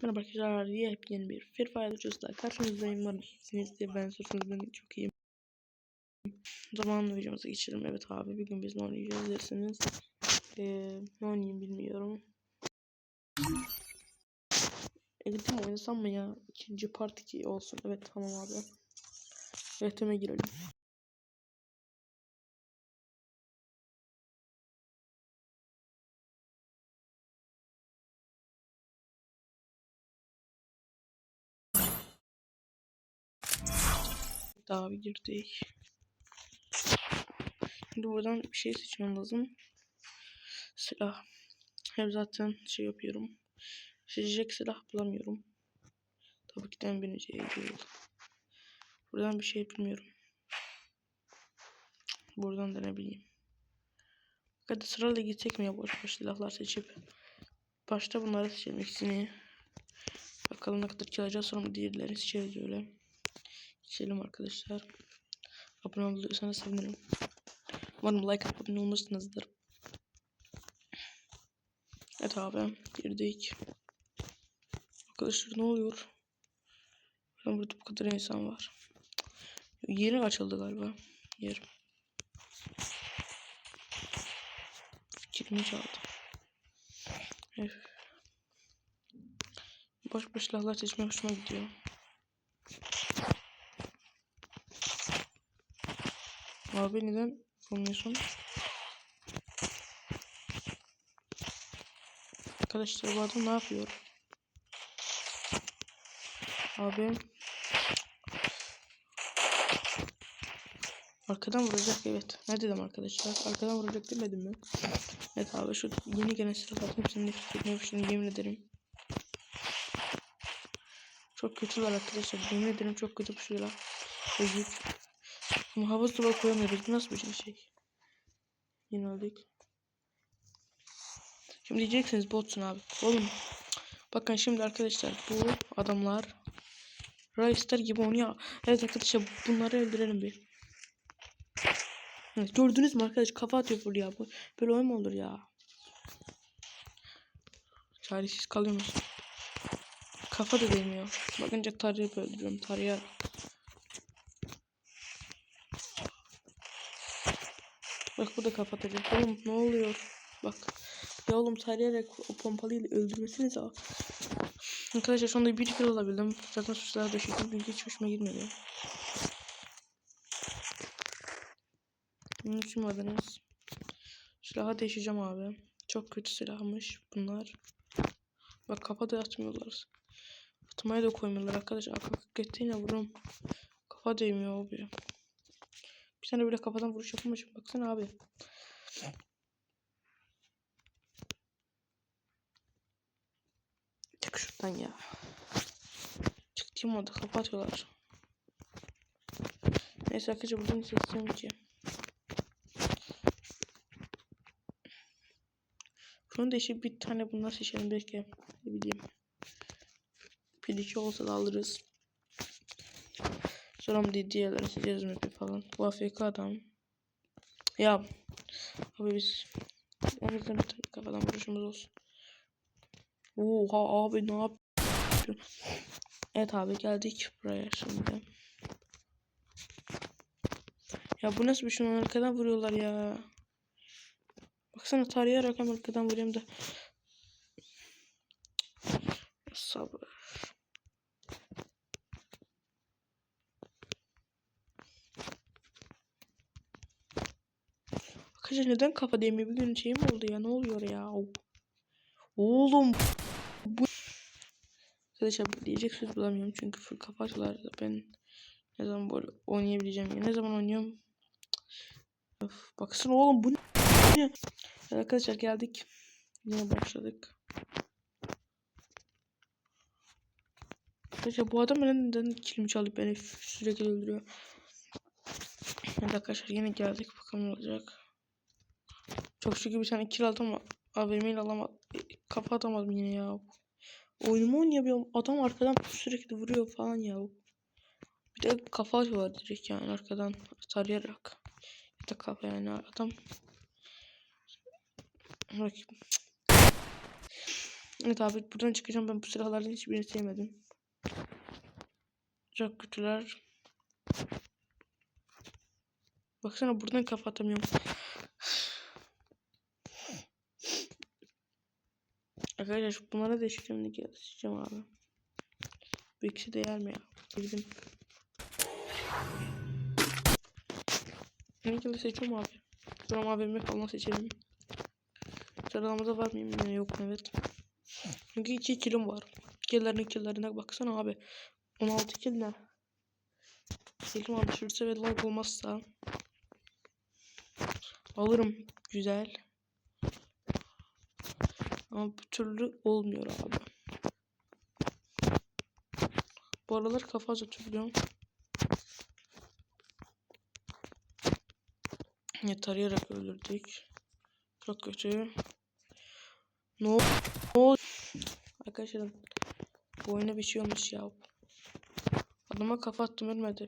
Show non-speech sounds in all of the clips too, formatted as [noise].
Merhaba arkadaşlar, yepyeni bir Free Fire videosuyla karşınızdayım. Umarım iyisinizdir. Ben sorsanız ben çok iyiyim. Zamanla videomuza geçelim. Evet abi, bir gün biz ne oynayacağız derseniz. Ee, ne oynayayım bilmiyorum. Edit'im oynasam mı ya? İkinci part 2 olsun. Evet tamam abi. Üretime girelim. Daha bir girdik. Şimdi buradan bir şey seçmem lazım. Silah. Hep zaten şey yapıyorum. Seçecek silah bulamıyorum. Tabii ki de bineceği değil. Buradan bir şey bilmiyorum. Buradan da ne bileyim. Hadi sırayla gitsek mi ya boş boş silahlar seçip. Başta bunları seçelim ikisini. Bakalım ne kadar çalacağız sonra diğerlerini seçeriz öyle. Geçelim arkadaşlar. Abone olursanız sevinirim. Umarım like atıp abone olmuşsunuzdur. Evet abi girdik. Arkadaşlar ne oluyor? Ben burada bu kadar insan var. Yeri açıldı galiba. Yer. Fikrimi çaldı. Evet. Boş boş silahlar seçmek hoşuma gidiyor. Abi neden bulmuyorsun? Arkadaşlar bu adam ne yapıyor? Abi. Arkadan vuracak evet. Ne dedim arkadaşlar? Arkadan vuracak demedim mi? Evet abi şu yeni gelen silahlar hepsini nefret etmeye başladım yemin ederim. Çok kötüler arkadaşlar. Yemin ederim çok kötü silah. Çocuk. Ama hava duvar koyamıyoruz. Bu nasıl bir şey? Yine aldık. Şimdi diyeceksiniz botsun abi. Oğlum. Bakın şimdi arkadaşlar bu adamlar Raystar gibi oynuyor. Evet arkadaşlar bunları öldürelim bir. Evet, gördünüz mü arkadaş kafa atıyor full ya. Böyle oyun mu olur ya? Çaresiz kalıyormuş. Kafa da değmiyor. Bakınca tarayıp öldürüyorum. Tarayarak. Bak bu da kapatacak. Oğlum ne oluyor? Bak. Ya oğlum tarayarak o pompalıyla öldürmesiniz ha. Arkadaşlar anda bir kill alabildim. Zaten suçlar da şekil çünkü hiç hoşuma girmedi. Vardınız? Silahı değişeceğim abi. Çok kötü silahmış bunlar. Bak kafa da atmıyorlar. Atmaya da koymuyorlar arkadaşlar. Akak gittiğine vururum. Kafa değmiyor abi. Bir tane bile kafadan vuruş yapılmış. Baksana abi. Çık şuradan ya. Çıktığım orada kapatıyorlar. Neyse arkadaşlar buradan seçeceğim ki. Şunu da işte bir tane bunlar seçelim belki. Ne bileyim. İki olsa da alırız. Sonra mı diğerlerini seçeriz mi falan. Bu AFK adam. Ya. Abi biz. O yüzden bir tane kafadan vuruşumuz olsun. Oha abi ne yapıyorsun? Evet abi geldik buraya şimdi. Ya bu nasıl bir şey arkadan vuruyorlar ya. Baksana tarayarak hem arkadan vuruyorum da. Arkadaşlar neden kafa değmiyor? Bir gün şey mi oldu ya? Ne oluyor ya? Oğlum. Bu... Arkadaşlar diyecek söz bulamıyorum çünkü full kafa açılar. Ben ne zaman böyle oynayabileceğim ya? Ne zaman oynuyorum? Öf, baksana oğlum bu ne? Arkadaşlar geldik. Yine başladık. Arkadaşlar bu adam neden kilimi çalıp beni sürekli öldürüyor. Arkadaşlar yine geldik. Bakalım ne olacak. Çok şükür bir tane kill aldım AVM'yle alamadım. Kafa atamadım yine ya. Oyunumu oynayamıyorum. Adam arkadan sürekli vuruyor falan ya. Bir de kafa atıyorlar direkt yani arkadan tarayarak. Ya da kafa yani adam. Bakayım. Evet abi buradan çıkacağım. Ben bu silahlardan hiçbirini sevmedim. Çok kötüler. Baksana buradan kafa atamıyorum. Arkadaşlar bunlara da şimdi geçeceğim abi. Bu ikisi değer mi ya? Girdim. Gibi seçiyorum abi. Sonra AVM falan seçelim. Sıralamada var mıyım? Yine yok evet. Çünkü 2 kilom var. Killerin killerine baksana abi. 16 kill ne? Elim abi ve lag olmazsa alırım. Güzel. Ama bu türlü olmuyor abi. Bu aralar kafa hatırlıyorum. Ya tarayarak öldürdük. Çok kötü. No. no. Arkadaşlar bu oyuna bir şey olmuş ya. Adama kafa attım ölmedi.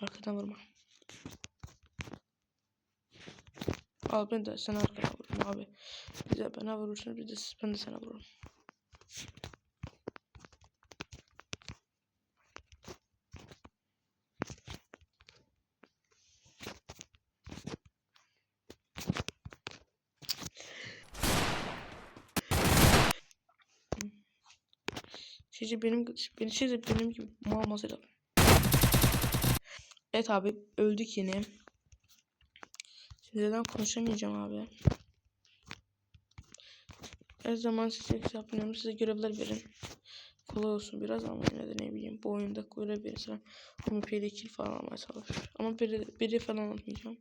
Arkadan vurma. Al ben de sen arkadan vurma abi. Bir de bana vurursun bir de ben de sana vururum. Sizce benim beni sizce benim gibi mal mesela. Evet abi öldük yine. Sizden konuşamayacağım abi. Her zaman size yapmıyorum. Size görevler verin. Kolay olsun biraz ama yine de ne bileyim. Bu oyunda görev verirsen ama PD'de kill falan almaya çalış. Ama biri, biri falan atmayacağım.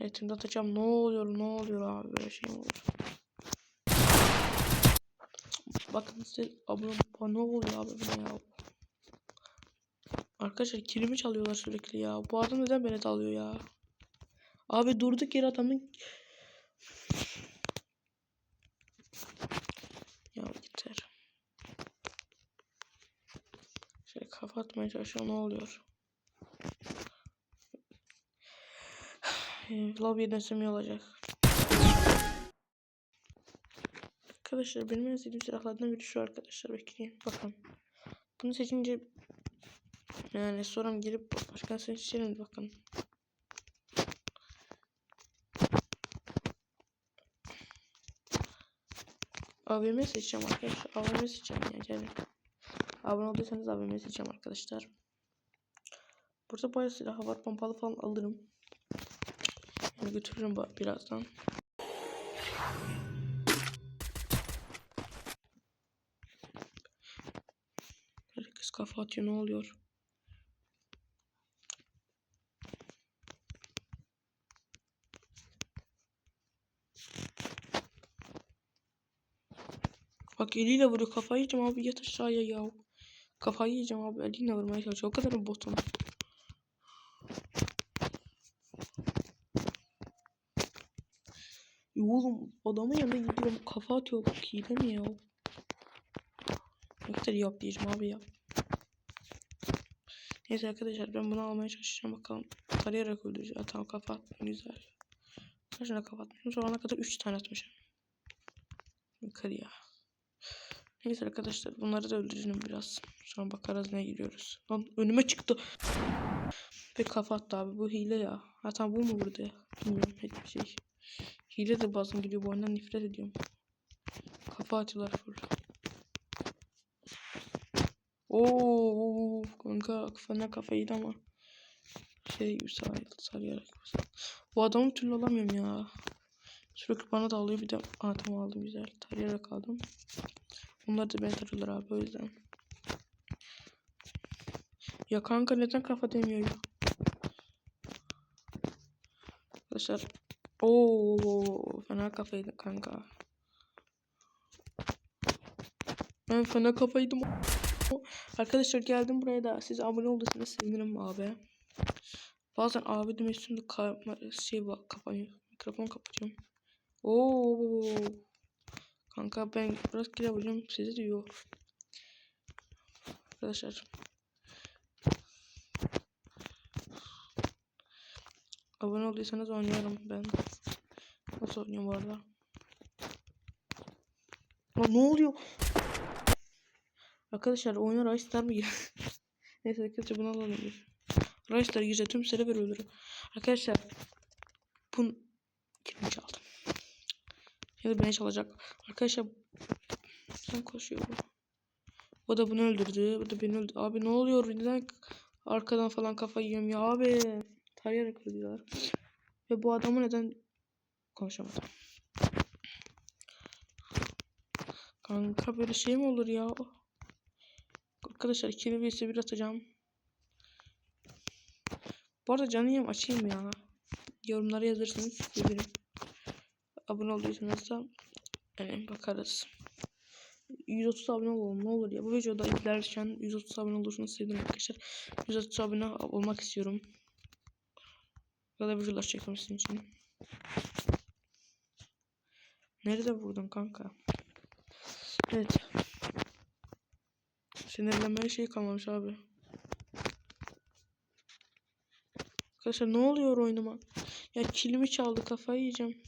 Evet şimdi atacağım. Ne oluyor ne oluyor abi böyle şey mi olur? Bakın size abone ne oluyor abi bu ne ya? Arkadaşlar kilimi çalıyorlar sürekli ya. Bu adam neden beni alıyor ya? Abi durduk yere adamın Ya yeter. Şöyle kafa atmaya çalışıyor ne oluyor? [sighs] Lobby'ye dönsem iyi olacak. Arkadaşlar benim en sevdiğim silahlardan biri şu arkadaşlar. Bekleyin bakın. Bunu seçince yani soram gelip başka seçelim bakın. AVM seçeceğim arkadaşlar. AVM seçeceğim ya gelin. Abone olduysanız AVM seçeceğim arkadaşlar. Burada bayağı silah var. Pompalı falan alırım. Yani götürürüm birazdan. Herkes kafa atıyor ne oluyor? Bak eliyle vuruyor kafayı yiyeceğim abi yat aşağıya ya. Kafayı yiyeceğim abi eliyle vurmaya çalışıyor. O kadar botum? Ya oğlum adamın yanına gidiyorum kafa atıyor bak hile mi ya? Kadar yap diyeceğim abi ya. Neyse arkadaşlar ben bunu almaya çalışacağım bakalım. Tarayarak öldüreceğim. Tamam kafa attım güzel. Kaçına kafa atmışım. Şu ana kadar 3 tane atmışım. Yukarı ya. Neyse arkadaşlar bunları da öldürelim biraz. Sonra bakarız ne giriyoruz. Lan önüme çıktı. Ve kafa attı abi. Bu hile ya. Hatta bu mu burada ya? Bilmiyorum hiçbir şey. Hile de bazen gidiyor. Bu oyundan nefret ediyorum. Kafa atıyorlar full. Oo kanka kafana kafa yedi ama şey sar, sarayarak. Bu adamı türlü alamıyorum ya. Sürekli bana da alıyor bir de Aa, aldım güzel. Tarayarak aldım. Onlar da beni tarıyorlar abi o yüzden. Ya kanka neden kafa demiyor ya? Arkadaşlar. Oo fena kafaydı kanka. Ben fena kafaydım. Arkadaşlar geldim buraya da siz abone olduysanız sevinirim abi. Bazen abi demek üstünde şey kapanıyor. Mikrofon kapatıyorum. Oo. Kanka ben kire yapacağım sizi diyor. Arkadaşlar. Abone olduysanız oynuyorum ben. Nasıl oynuyorum bu arada? Lan ne oluyor? Arkadaşlar oyuna Rice'lar mı giriyor? [laughs] Neyse arkadaşlar bunu alalım. Rice'lar giriyor tüm server öldürüyor. Arkadaşlar çaldım? Beni çalacak. Arkadaşlar sen koşuyor bu. O da bunu öldürdü. Bu da beni öldürdü. Abi ne oluyor? Neden arkadan falan kafa yiyorum ya abi? Tarayarak öldüler. Ve bu adamı neden konuşamadım. Kanka böyle şey mi olur ya? Arkadaşlar ikili vs bir atacağım. Bu arada canlı yayım açayım ya. Yorumlara yazırsanız sevinirim. Abone olduysanız da yani bakarız. 130 abone olalım ne olur ya. Bu videoda izlerken 130 abone olursanız sevinirim arkadaşlar. 130 abone olmak istiyorum. Da videolar çekmem sizin için. Nerede vurdun kanka? Evet. Sinirlenmeye şey kalmamış abi. Arkadaşlar ne oluyor oyunuma? Ya kilimi çaldı kafayı yiyeceğim.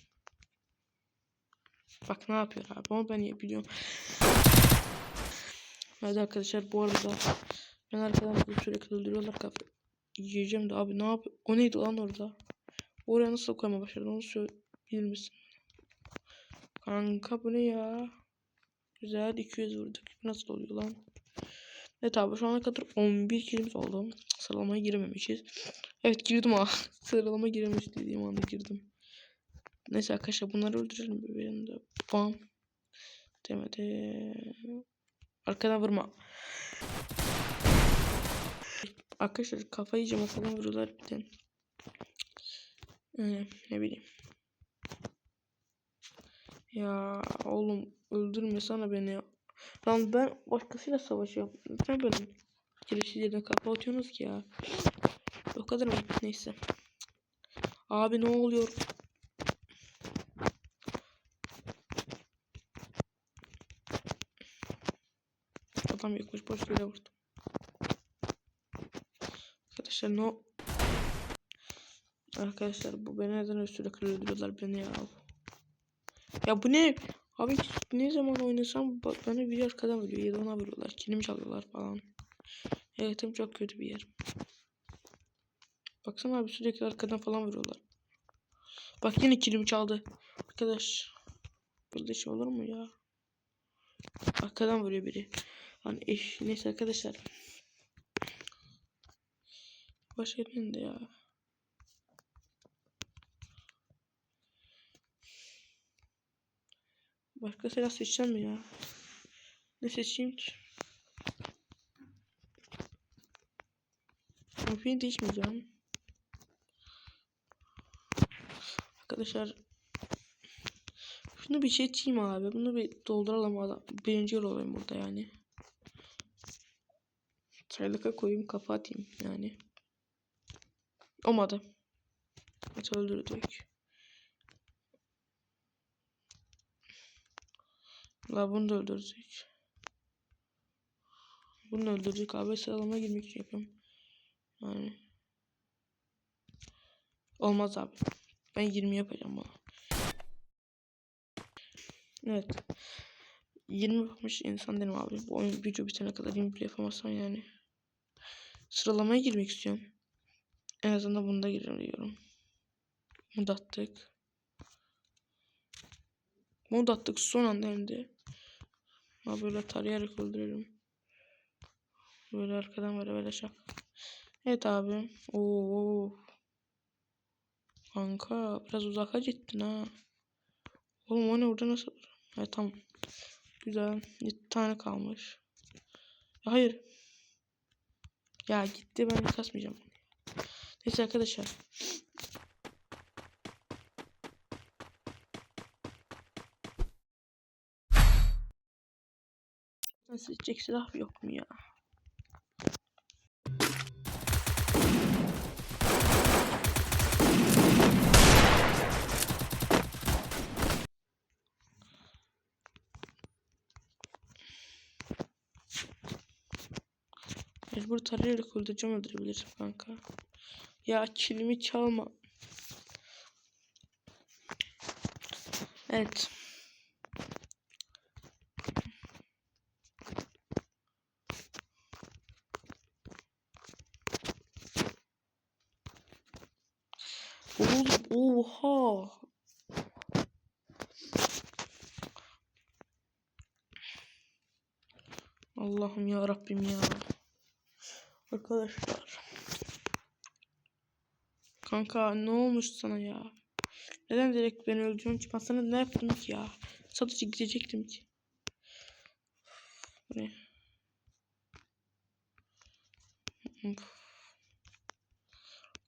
Bak ne yapıyor abi onu ben iyi biliyorum. Hadi arkadaşlar bu arada ben arkadan bizi sürekli öldürüyorlar kafa. Yiyeceğim de abi ne yapıyor? O neydi lan orada? Oraya nasıl koyma başardın onu söyleyebilir misin? Kanka bu ne ya? Güzel 200 vurduk. Nasıl oluyor lan? Evet abi şu ana kadar 11 kilimiz oldu. Sıralamaya girememişiz. Evet girdim ha. [laughs] Sıralama girememiş dediğim anda girdim. Neyse arkadaşlar bunları öldürelim birbirinde. Bam. Demedi. Arkadan vurma. Arkadaşlar kafayı yiyeceğim falan vuruyorlar bir de. Öyle ne bileyim. Ya oğlum öldürme sana beni. Lan ben başkasıyla savaşıyorum. Neden benim giriş yerine kafa atıyorsunuz ki ya? O kadar mı? Neyse. Abi ne oluyor? Adam yokmuş boş yere. Arkadaşlar no Arkadaşlar bu beni neden sürekli öldürüyorlar beni ya. Ya bu ne? Abi ne zaman oynasam bana bir arkadan vuruyor ya da ona vuruyorlar. Kilimi çalıyorlar falan. Hayatım çok kötü bir yer. Baksana abi sürekli arkadan falan vuruyorlar. Bak yine kilimi çaldı. Arkadaş. Böyle şey olur mu ya? Arkadan vuruyor biri. Hani eş. Neyse arkadaşlar. Başka yerinde ya. Başka silah seçeceğim mi ya? Ne seçeyim ki? Mufi'yi değişmeyeceğim. Arkadaşlar şunu bir şey çiğim abi. Bunu bir dolduralım adam. Birinci yol olayım burada yani. Çaylıka koyayım kafa atayım yani. Olmadı. Evet öldürdük. La bunu da öldürecek. Bunu da öldürecek abi sıralama girmek için yapıyorum. Yani. Olmaz abi. Ben 20 yapacağım bana. Evet. 20 yapmış insan dedim abi. Bu oyun video bitene kadar 20 bile yapamazsam yani. Sıralamaya girmek istiyorum. En azından bunda giriyorum. Mod attık. Mod attık son anda hem de. Ama böyle tarayarak öldürelim. Böyle arkadan böyle böyle şak. Evet abi. Oo. Kanka biraz uzaka gittin ha. Oğlum o ne orada nasıl? Evet tamam. Güzel. Bir tane kalmış. Hayır. Ya gitti ben kasmayacağım. Neyse arkadaşlar. Seçecek silah yok mu ya? mecbur tarayarak öldüreceğim öldürebilirsin kanka. Ya kilimi çalma. Evet. Oğlum oha. Allah'ım ya Rabbim ya. Arkadaşlar. Kanka ne olmuş sana ya? Neden direkt beni öldürüyorsun ki? Sana ne yaptım ki ya? Sadece gidecektim ki. Ne?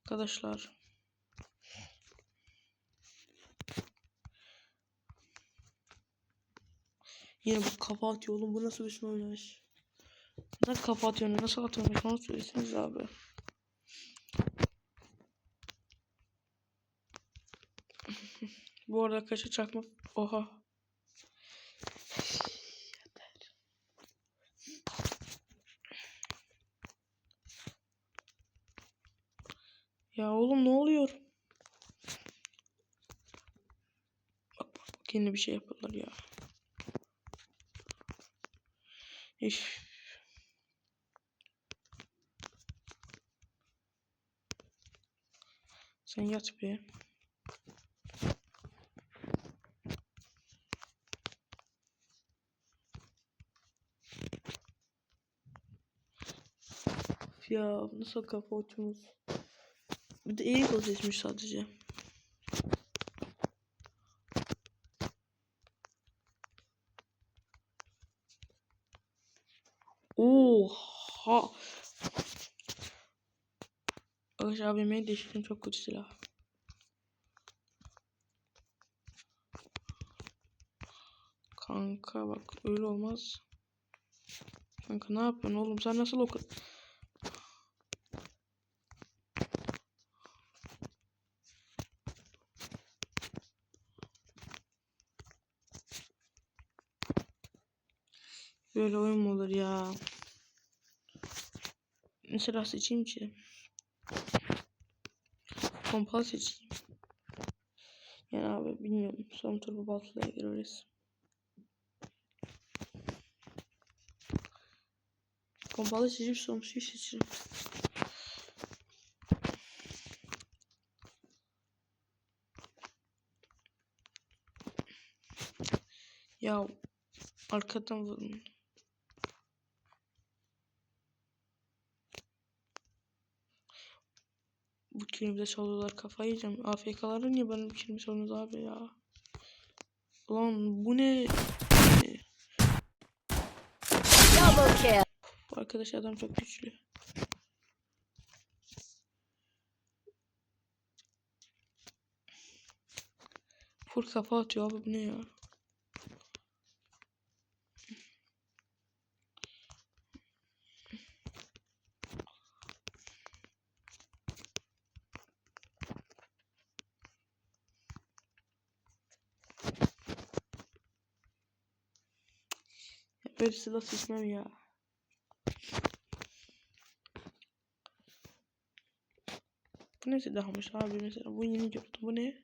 Arkadaşlar. Yine bu kafa atıyor oğlum. Bu nasıl bir şey oynayış? Neden kafa atıyorsun? Nasıl atıyorsun? Bana söyleseniz abi. [laughs] Bu arada kaça çakma... Oha. Ya oğlum ne oluyor? Bak bak bak yine bir şey yapıyorlar ya. İş. Sen yat be. Ya nasıl kafa uçumuz? Bir de iyi gol seçmiş sadece. Oha. Abime değiştirdim çok kötü silah. Kanka bak öyle olmaz. Kanka ne yapıyorsun oğlum sen nasıl o kadar... Böyle oyun mu olur ya? Ne silah seçeyim ki? Pompalı seçeyim. Yani abi bilmiyorum. Son turbo baltaya gireriz. Pompalı seçip son suyu seçeyim. Ya arkadan vurun. Kilimi çalıyorlar kafayı yiyeceğim. AFK'ları niye benim kilimi çalıyorsunuz abi ya? Lan bu ne? Bu arkadaş adam çok güçlü. Full kafa atıyor abi bu ne ya? Silah seçmem ya. Bu ne silahmış abi mesela bu yeni gördüm bu ne?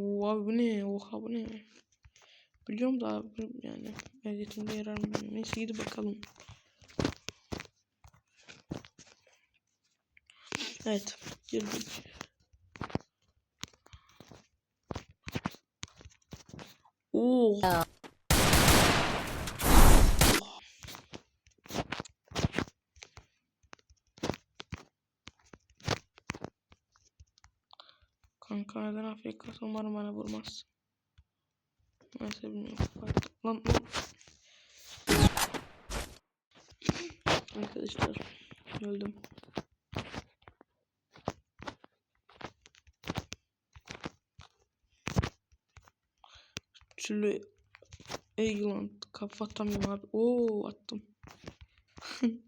Oo abi bu ne? Oha bu ne? Biliyorum da abi yani ehliyetinde yarar mı. Neyse gidip bakalım. Evet girdik. Oo. AFK umarım bana vurmaz. Neyse bilmiyorum. Lan lan. Arkadaşlar öldüm. Ey lan kafa atamıyorum abi. Oo attım. [laughs]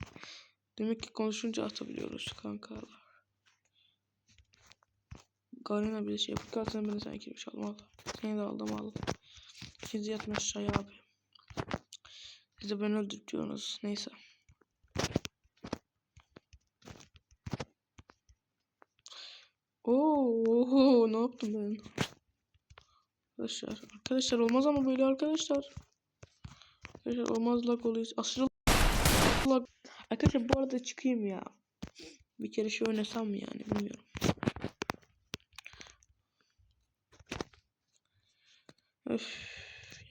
Demek ki konuşunca atabiliyoruz kanka. Garina bile şey yapıyor. Kalsın ben de sana girmiş aldım al. Seni de aldım al. İkinizi yatma aşağıya abi. Siz de beni öldürtüyorsunuz. Neyse. Oo, oho, ne yaptım ben? Arkadaşlar, arkadaşlar olmaz ama böyle arkadaşlar. Arkadaşlar olmaz lag oluyor. Aşırı lag. Arkadaşlar bu arada çıkayım ya. Bir kere şey oynasam mı yani bilmiyorum. Öf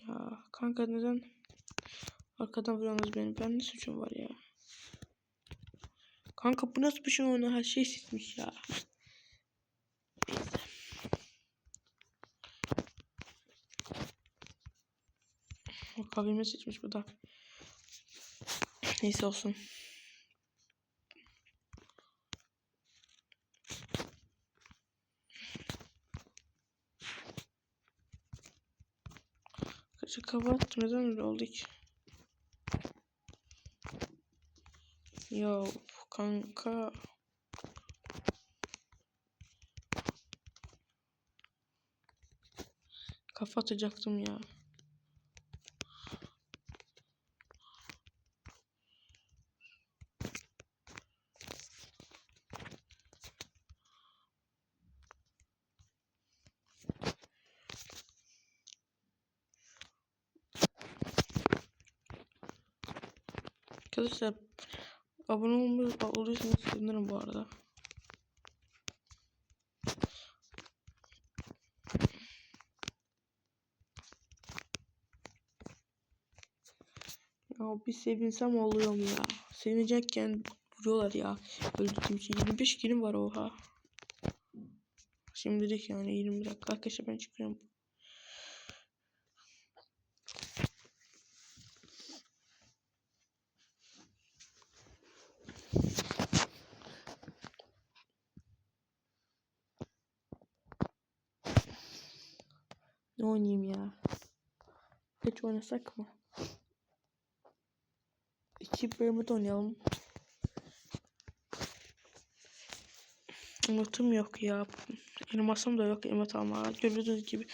ya kanka neden arkadan vuruyorsunuz beni? Ben ne suçum var ya? Kanka bu nasıl bir şey oyunu her şey sismiş ya. Neyse. O kavime seçmiş bu da. Neyse olsun. Kaçı kapattım. Neden öyle oldu ki? Ya kanka. Kafa atacaktım ya. Arkadaşlar abone olmayı oluyorsanız sevinirim bu arada. Ya bir sevinsem oluyorum ya. Sevinecekken vuruyorlar ya. Öldürdüğüm için 25 kilim var oha. Şimdilik yani 20 dakika arkadaşlar ben çıkıyorum. Ne oynayayım ya? Geç oynasak mı? İki bölümde oynayalım. Umutum yok ya. Elmasım da yok emat alma. Gördüğünüz gibi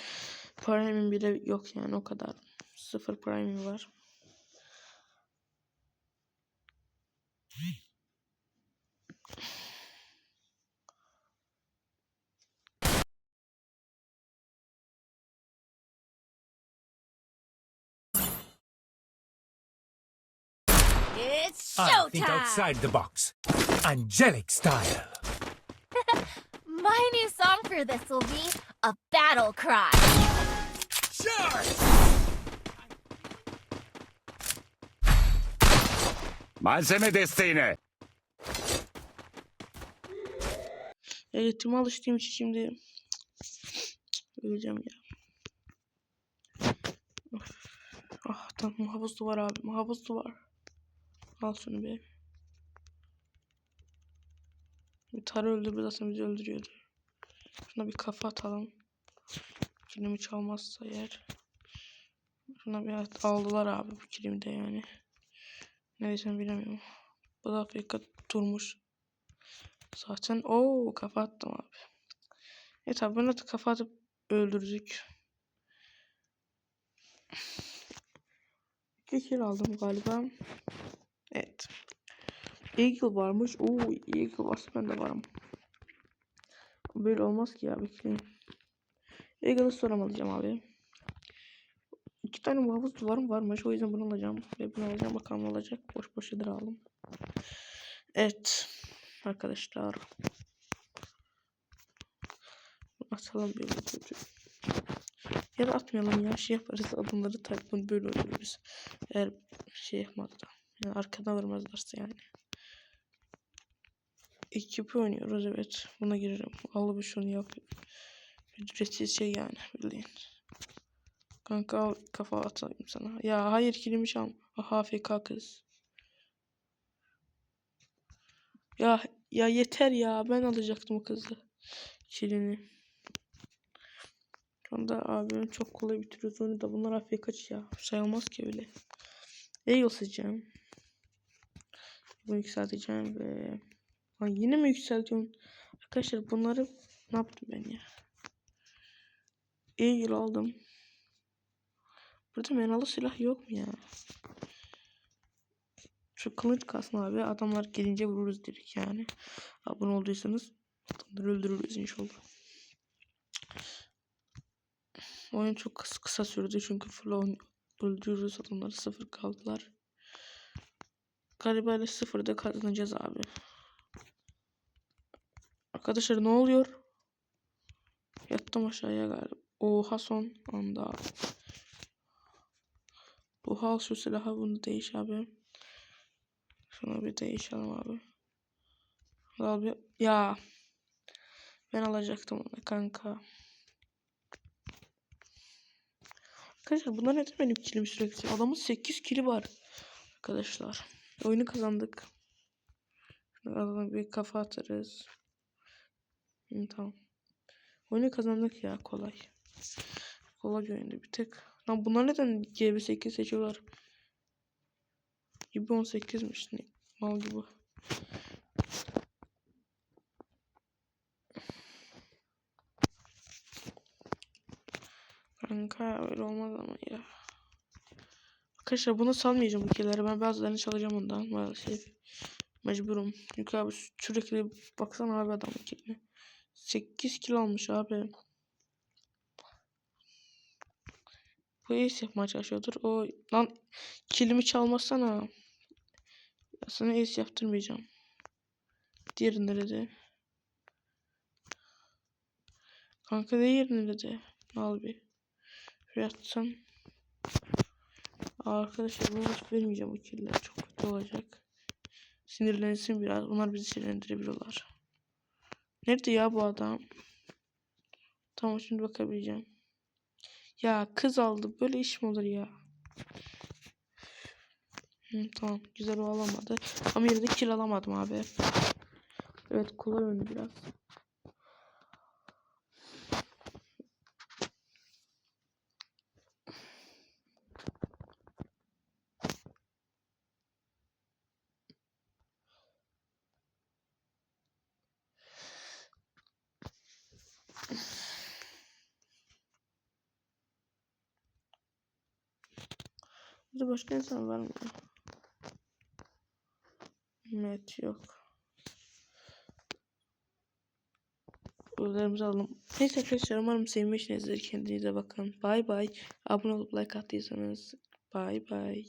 prime'im bile yok yani o kadar. Sıfır prime'im var. It's I think showtime! outside the box. Angelic style. [laughs] My new song for this will be a battle cry. Malzeme desteğine. Eğitime alıştığım için şimdi öleceğim ya. Of. Ah tamam muhafız duvar abi muhafız duvar. Al şunu be. Bir tarı öldürdü zaten bizi öldürüyordu. Şuna bir kafa atalım. Kilimi çalmazsa eğer. Şuna bir aldılar abi bu kilimi de yani. Ne diyeceğim bilemiyorum. Bu da Afrika durmuş. Zaten o kafa attım abi. Evet abi bunu da kafa atıp öldürdük. İki kill aldım galiba. Evet. Eagle varmış. Oo Eagle varsa ben de varım. Böyle olmaz ki ya bekleyin. Eagle'ı soramayacağım abi. İki tane muhafız duvarım varmış. O yüzden bunu alacağım. Ve bunu alacağım. Bakalım olacak. Boş boş yedir aldım. Evet. Arkadaşlar. Atalım bir kötü. Ya da atmayalım ya. Şey yaparız. Adımları tak bunu böyle öldürürüz. Eğer şey yapmadı. Yani arkadan vurmazlarsa yani. Ekibi oynuyoruz evet. Buna girerim. Al bir şunu yap. Ücretsiz şey yani bildiğin. Kanka al kafa atayım sana. Ya hayır kilimi çal. Aha AFK kız. Ya ya yeter ya ben alacaktım o kızı. Kilini. Şu anda abim çok kolay bitiriyoruz onu da bunlar AFK ya. Sayılmaz ki öyle. Eagle seçeceğim. Bunu yükselteceğim ve Ay yine mi yükseltiyorum? Arkadaşlar bunları ne yaptım ben ya? Eagle aldım. Burada menalı silah yok mu ya? Şu kılıç kalsın abi. Adamlar gelince vururuz dedik yani. Abone olduysanız adamları öldürürüz inşallah. Oyun çok kısa, kısa sürdü çünkü full oyun öldürüyoruz adamları sıfır kaldılar. Galiba ile sıfırda kazanacağız abi. Arkadaşlar ne oluyor? Yattım aşağıya galiba. Oha son anda. abi. Oha al şu silahı bunu değiş abi. Şunu bir değişelim abi. Al bir. Ya. Ben alacaktım onu kanka. Arkadaşlar bunlar neden benim kilim sürekli? Adamın 8 kili var. Arkadaşlar. Oyunu kazandık. Şunu bir kafa atarız. Hı, tamam. Oyunu kazandık ya kolay. Kolay bir oyundu bir tek. Lan bunlar neden GB8 seçiyorlar? Gibi 18'miş ne? Mal gibi. Kanka öyle olmaz ama ya. Arkadaşlar bunu salmayacağım bu killeri. Ben bazılarını çalacağım ondan maalesef. Mecburum. Çünkü abi sürekli baksana abi adamın kiline. 8 kilo almış abi. Bu ace yapmaya çalışıyordur. O lan kilimi çalmasana. Ya sana ace yaptırmayacağım. Diğeri nerede? Kanka diğeri nerede? Al bir. Şuraya atsam. Arkadaşlar bunu hiç vermeyeceğim bu killer. Çok kötü olacak. Sinirlensin biraz. Onlar bizi sinirlendirebiliyorlar. Nerede ya bu adam? Tamam şimdi bakabileceğim. Ya kız aldı. Böyle iş mi olur ya? Hı, tamam. Güzel o alamadı. Ama yine de kill alamadım abi. Evet kolay oyunu biraz. Başka insan var mı? Evet yok. Öğlerimizi alalım. Neyse arkadaşlar umarım sevmişsinizdir. Kendinize bakın. Bay bay. Abone olup like attıysanız. Bay bay.